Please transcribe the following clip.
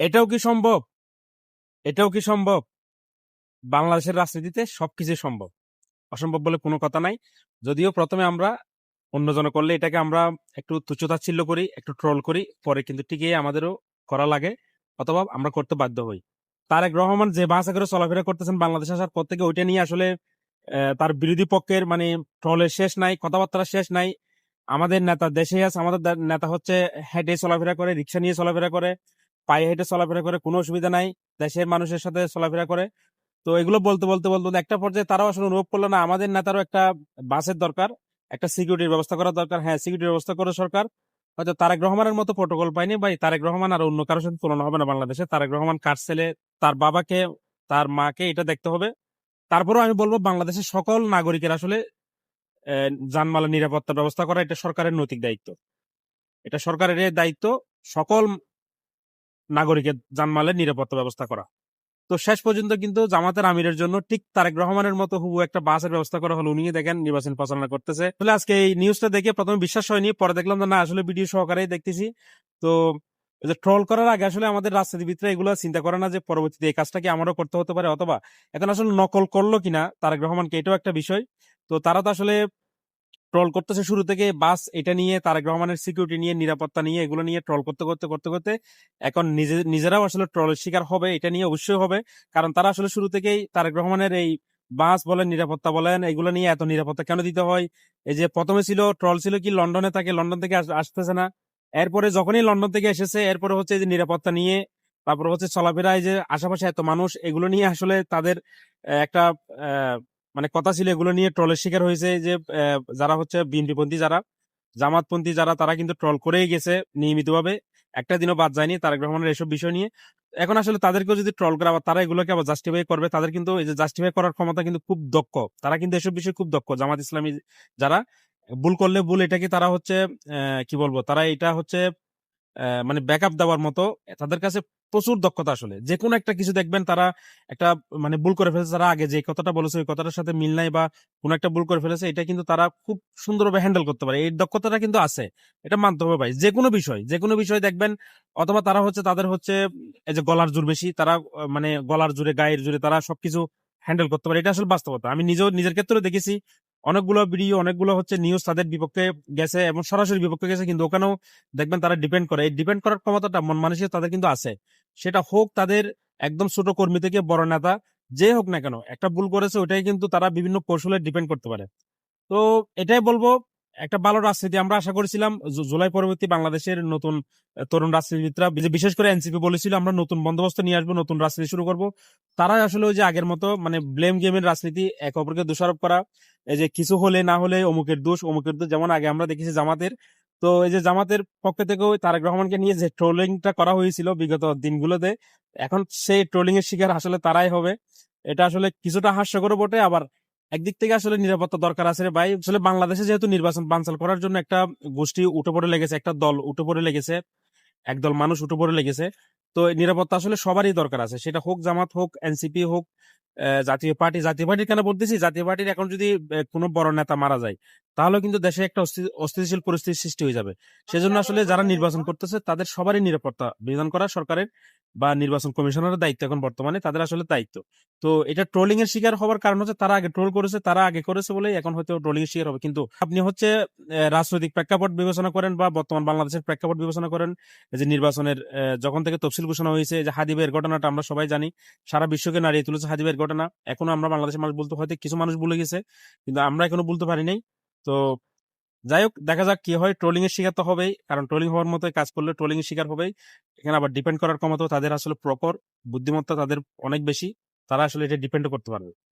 এটাও কি সম্ভব? এটাও কি সম্ভব? বাংলাদেশের রাজনীতিতে সবকিছু সম্ভব। অসম্ভব বলে কোনো কথা নাই। যদিও প্রথমে আমরা অন্যজন করলে এটাকে আমরা একটু তুচ্ছতাচ্ছিল্য করি, একটু ট্রোল করি, পরে কিন্তু ঠিকই আমাদেরও করা লাগে অথবা আমরা করতে বাধ্য হই। তারেক রহমান যে ভাষা করে চলাফেরা করতেছেন বাংলাদেশ আসার পর থেকে ওইটা নিয়ে আসলে তার বিরোধী পক্ষের মানে ট্রলের শেষ নাই, কথাবার্তার শেষ নাই। আমাদের নেতা দেশে আছে, আমাদের নেতা হচ্ছে হেঁটে চলাফেরা করে, রিক্সা নিয়ে চলাফেরা করে। পায়ে হেঁটে চলাফেরা করে কোনো অসুবিধা নাই। দেশের মানুষের সাথে চলাফেরা করে। তো এগুলো বলতে বলতে বলতে একটা পর্যায়ে তারাও আসলে অনুভব করল না। আমাদের নেতারও একটা বাসের দরকার, একটা সিকিউরিটির ব্যবস্থা করা দরকার। হ্যাঁ সিকিউরিটির ব্যবস্থা করে সরকার। হয়তো তারেক রহমানের মতো প্রোটোকল পাইনি ভাই তারেক রহমান আর অন্য কারোর সাথে তুলনা হবে না বাংলাদেশে। তারেক রহমান কার ছেলে, তার বাবাকে, তার মাকে এটা দেখতে হবে। তারপরেও আমি বলব বাংলাদেশের সকল নাগরিকের আসলে যানমালের নিরাপত্তা ব্যবস্থা করা এটা সরকারের নৈতিক দায়িত্ব। এটা সরকারের দায়িত্ব। সকল নাগরিকের যানমালের নিরাপত্তা ব্যবস্থা করা। তো শেষ পর্যন্ত কিন্তু জামাতের আমিরের জন্য ঠিক তারেক রহমানের মতো হুবু একটা বাসের ব্যবস্থা করা হলো। উনি দেখেন নির্বাচন পরিচালনা করতেছে। আসলে আজকে এই নিউজটা দেখে প্রথমে বিশ্বাস হয়নি, পরে দেখলাম না, আসলে ভিডিও সহকারেই দেখতেছি। তো যে ট্রল করার আগে আসলে আমাদের রাজনীতিবিদরা এগুলো চিন্তা করে না যে পরবর্তীতে এই কাজটা কি আমারও করতে হতে পারে অথবা এখন আসলে নকল করল কিনা তারেক রহমানকে এটাও একটা বিষয়। তো তারা তো আসলে ট্রল করতেছে শুরু থেকে, বাস এটা নিয়ে তারেক রহমানের সিকিউরিটি নিয়ে, নিরাপত্তা নিয়ে, এগুলো নিয়ে ট্রল করতে করতে করতে করতে এখন নিজে, নিজেরাও আসলে ট্রলের শিকার হবে, এটা নিয়ে অবশ্যই হবে। কারণ তারা আসলে শুরু থেকেই তারেক রহমানের এই বাস বলেন, নিরাপত্তা বলেন, এগুলো নিয়ে এত নিরাপত্তা কেন দিতে হয়? এই যে প্রথমে ছিল ট্রল ছিল কি লন্ডনে থাকে, লন্ডন থেকে আসতেছে না। এরপরে যখনই লন্ডন থেকে এসেছে, এরপরে হচ্ছে যে নিরাপত্তা নিয়ে, তারপরে হচ্ছে চলাফেরা, এই যে আশেপাশে এত মানুষ, এগুলো নিয়ে আসলে তাদের একটা মানে কথা ছিল এগুলো নিয়ে ট্রলের শিকার হয়েছে যে যারা হচ্ছে বিএনপিপন্থী যারা, জামাতপন্থী যারা, তারা কিন্তু ট্রল করেই গেছে নিয়মিতভাবে। একটা দিনও বাদ যায়নি তারেক রহমানের এসব বিষয় নিয়ে। এখন আসলে তাদেরকেও যদি ট্রল করে তারা এগুলোকে আবার জাস্টিফাই করবে, তাদের কিন্তু এই যে জাস্টিফাই করার ক্ষমতা কিন্তু খুব দক্ষ। তারা কিন্তু এসব বিষয়ে খুব দক্ষ, জামাত ইসলামী যারা। ভুল করলে ভুল, এটাকে তারা হচ্ছে কি বলব? তারা এটা হচ্ছে মানে ব্যাকআপ দেওয়ার মতো, তাদের কাছে প্রচুর দক্ষতা আসলে। যে কোনো একটা কিছু দেখবেন, তারা একটা মানে ভুল করে ফেলেছে। তারা আগে যে কথাটা বলেছে, ওই কথাটার সাথে মিল নাই বা কোনো একটা ভুল করে ফেলেছে, এটা কিন্তু তারা খুব সুন্দরভাবে হ্যান্ডেল করতে পারে। এই দক্ষতাটা কিন্তু আছে। এটা মানতে হবে ভাই। যে কোনো বিষয় যে কোনো বিষয় দেখবেন, অথবা তারা হচ্ছে, তাদের হচ্ছে, এই যে গলার জোর বেশি, তারা মানে গলার জোরে, গায়ের জোরে তারা সবকিছু হ্যান্ডেল করতে পারে। এটা আসলে বাস্তবতা। আমি নিজেও, নিজের ক্ষেত্রে দেখেছি অনেকগুলো ভিডিও অনেকগুলো হচ্ছে নিউজ তাদের বিপক্ষে গেছে এবং সরাসরি বিপক্ষে গেছে, কিন্তু ওখানেও দেখবেন তারা ডিপেন্ড করে। এই ডিপেন্ড করার ক্ষমতাটা, মন মানুষের তাদের কিন্তু আছে। সেটা হোক তাদের একদম ছোট কর্মী থেকে বড় নেতা, যে হোক না কেন, একটা ভুল করেছে ওটাই কিন্তু তারা বিভিন্ন কৌশলে ডিপেন্ড করতে পারে। তো এটাই বলব একটা ভালো রাজনীতি আমরা আশা করেছিলাম। জুলাই পরবর্তী বাংলাদেশের নতুন তরুণ রাজনীতিবিদরা বিশেষ করে এনসিপি বলেছিল, আমরা নতুন বন্দোবস্ত নিয়ে আসব, নতুন রাজনীতি শুরু করব। তারা আসলে ওই যে আগের মতো মানে ব্লেম গেমের রাজনীতি, এক অপরকে দোষারোপ করা, এই যে কিছু হলে না হলে অমুকের দোষ অমুকের দোষ, যেমন আগে আমরা দেখেছি জামাতের। তো এই যে জামাতের পক্ষ থেকেও তারেক রহমানকে নিয়ে যে ট্রোলিংটা করা হয়েছিল বিগত দিনগুলোতে, এখন সেই ট্রোলিং এর শিকার আসলে তারাই হবে। এটা আসলে কিছুটা হাস্যকর বটে, আবার একদিক থেকে আসলে নিরাপত্তা দরকার আছে ভাই। আসলে বাংলাদেশে যেহেতু নির্বাচন বানচাল করার জন্য একটা গোষ্ঠী উঠে পড়ে লেগেছে, একটা দল উঠে পড়ে লেগেছে, একদল মানুষ উঠে পড়ে লেগেছে। তো নিরাপত্তা আসলে সবারই দরকার আছে। সেটা হোক জামাত হোক, এনসিপি হোক জাতীয় পার্টি, জাতীয় পার্টির কেন বলতেছি জাতীয় পার্টির এখন যদি কোনো বড় নেতা মারা যায় তাহলে কিন্তু দেশে একটা অস্থিতিশীল পরিস্থিতির সৃষ্টি হয়ে যাবে। সেজন্য আসলে যারা নির্বাচন করতেছে, তাদের সবারই নিরাপত্তা বিধান করা সরকারের বা নির্বাচন কমিশনারের দায়িত্ব এখন বর্তমানে, তাদের আসলে দায়িত্ব। তো এটা ট্রোলিং এর শিকার হওয়ার কারণ হচ্ছে তারা আগে ট্রোল করেছে, তারা আগে করেছে বলে এখন হয়তো ট্রোলিং এর শিকার হবে। কিন্তু আপনি হচ্ছে রাজনৈতিক প্রেক্ষাপট বিবেচনা করেন বা বর্তমান বাংলাদেশের প্রেক্ষাপট বিবেচনা করেন যে নির্বাচনের যখন থেকে তফসিল ঘোষণা হয়েছে, যে হাদিবের ঘটনাটা আমরা সবাই জানি, সারা বিশ্বকে নাড়িয়ে তুলেছে হাদিবের ঘটনা। এখনও আমরা বাংলাদেশের মানুষ বলতে হয়তো কিছু মানুষ ভুলে গেছে, কিন্তু আমরা এখনও বলতে পারি নাই। তো যাই হোক দেখা যাক কি হয়। ট্রোলিং এর শিকার তো হবেই, কারণ ট্রোলিং হওয়ার মতো কাজ করলে ট্রোলিং এর শিকার হবেই। এখানে আবার ডিপেন্ড করার ক্ষমতা তাদের আসলে প্রকর বুদ্ধিমত্তা তাদের অনেক বেশি। তারা আসলে এটা ডিপেন্ড করতে পারবে।